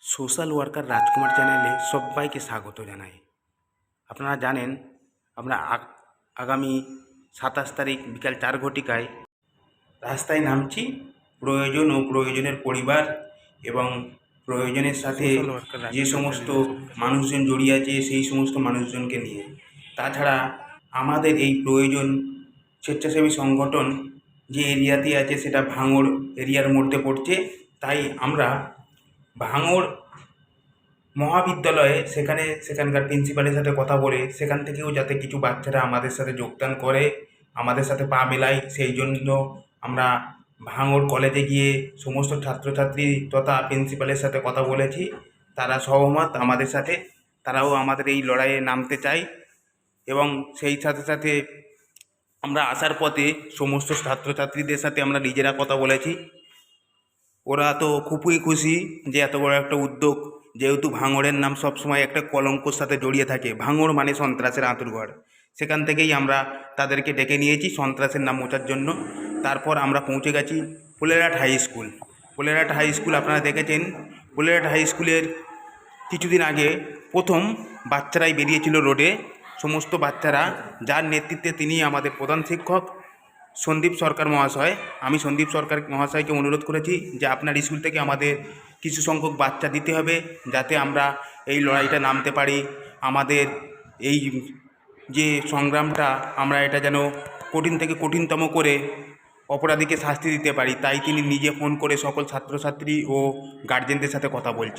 Social worker রাজকুমার চ্যানেলে সবাইকে স্বাগত জানাই। আপনারা জানেন আমরা আগ- আগামী সাতাশ তারিখ বিকাল চার ঘটিকায় রাস্তায় নামছি। প্রয়োজন ও প্রয়োজনের পরিবার এবং প্রয়োজনের সাথে যে সমস্ত মানুষজন জড়িয়ে আছে সেই সমস্ত মানুষজনকে নিয়ে। তাছাড়া আমাদের এই প্রয়োজন স্বেচ্ছাসেবী সংগঠন যে এরিয়াতে আছে সেটা ভাঙড় এরিয়ার মধ্যে পড়ছে। তাই আমরা ভাঙড় মহাবিদ্যালয়ে সেখানে সেখানকার প্রিন্সিপালের সাথে কথা বলে সেখান থেকেও যাতে কিছু বাচ্চারা আমাদের সাথে যোগদান করে, আমাদের সাথে পা মেলায়। সেই জন্য আমরা ভাঙড় কলেজে গিয়ে সমস্ত ছাত্রছাত্রী তথা প্রিন্সিপালের সাথে কথা বলেছি। তারা সহমত আমাদের সাথে। তারাও আমাদের এই লড়াইয়ে নামতে চায় এবং সেই সাথে সাথে আমরা আসার পথে সমস্ত ছাত্রছাত্রীদের সাথে আমরা নিজেরা কথা বলেছি। ওরা তো খুবই খুশি যে এত বড় একটা উদ্যোগ, যেহেতু ভাঙড়ের নাম সবসময় একটা কলঙ্কর সাথে জড়িয়ে থাকে। ভাঙড় মানে সন্ত্রাসের আঁতুরঘর সেখান থেকেই আমরা তাদেরকে ডেকে নিয়েছি সন্ত্রাসের নাম মোচার জন্য। তারপর আমরা পৌঁছে গেছি Phulerhat high school. পোলেরাট high school আপনারা দেখেছেন। ফুলেরহাট হাই স্কুলের কিছুদিন আগে প্রথম বাচ্চারাই বেরিয়েছিল রোডে। সমস্ত বাচ্চারা, যার নেতৃত্বে তিনি আমাদের প্রধান শিক্ষক সন্দীপ সরকার মহাশয়। আমি সন্দীপ সরকার মহাশয়কে অনুরোধ করেছি যে আপনার স্কুল থেকে আমাদের কিছু সংখ্যক বাচ্চা দিতে হবে, যাতে আমরা এই লড়াইটা নামতে পারি। আমাদের এই যে সংগ্রামটা, আমরা এটা যেন কঠিন থেকে কঠিনতম করে অপরাধীকে শাস্তি দিতে পারি, তাই তিনি নিজে ফোন করে সকল ছাত্রছাত্রী ও গার্জেনদের সাথে কথা বলছেন।